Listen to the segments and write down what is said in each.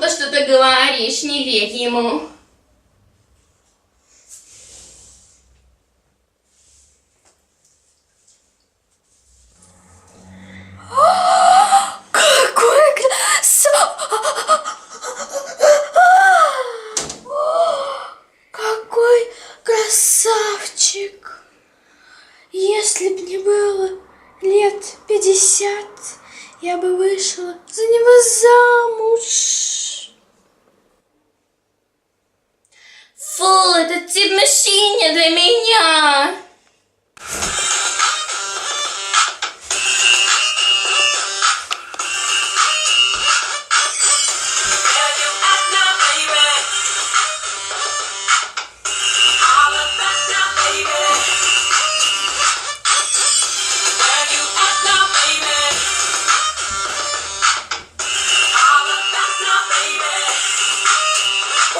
Да что ты говоришь, не верь ему. Пятьдесят, я бы вышла за него замуж.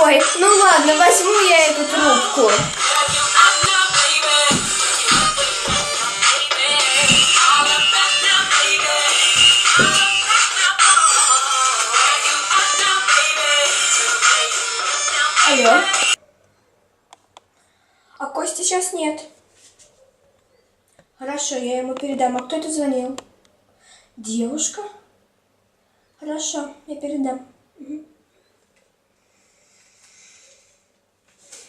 Ой, ну ладно, возьму я эту трубку. Алло. А Кости сейчас нет. Хорошо, я ему передам. А кто это звонил? Девушка? Хорошо, я передам. Мгм.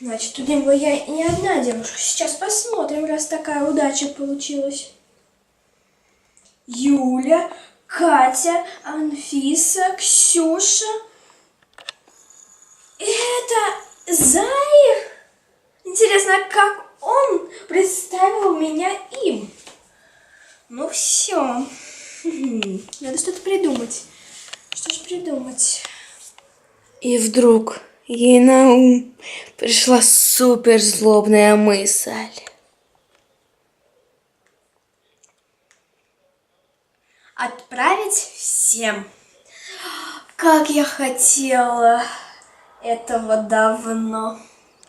Значит, у него я не одна девушка. Сейчас посмотрим, раз такая удача получилась. Юля, Катя, Анфиса, Ксюша. Это Зай? Интересно, а как он представил меня им? Ну все. Надо что-то придумать. Что ж придумать? И вдруг ей на ум пришла супер злобная мысль. Отправить всем. Как я хотела этого давно.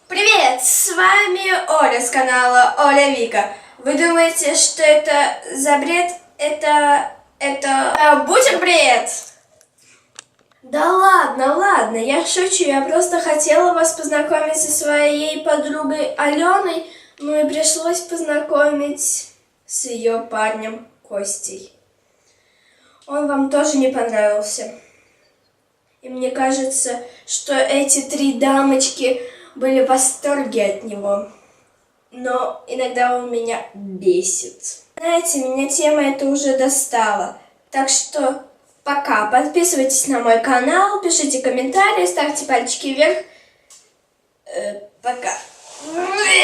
Привет, с вами Оля с канала Оля Вика. Вы думаете, что это за бред? Это... это... э, бутербред? Да ладно, ладно, я шучу, я просто хотела вас познакомить со своей подругой Аленой, ну и пришлось познакомить с ее парнем Костей. Он вам тоже не понравился. И мне кажется, что эти три дамочки были в восторге от него. Но иногда он меня бесит. Знаете, меня тема эта уже достала. Так что пока. Подписывайтесь на мой канал, пишите комментарии, ставьте пальчики вверх. Э, пока.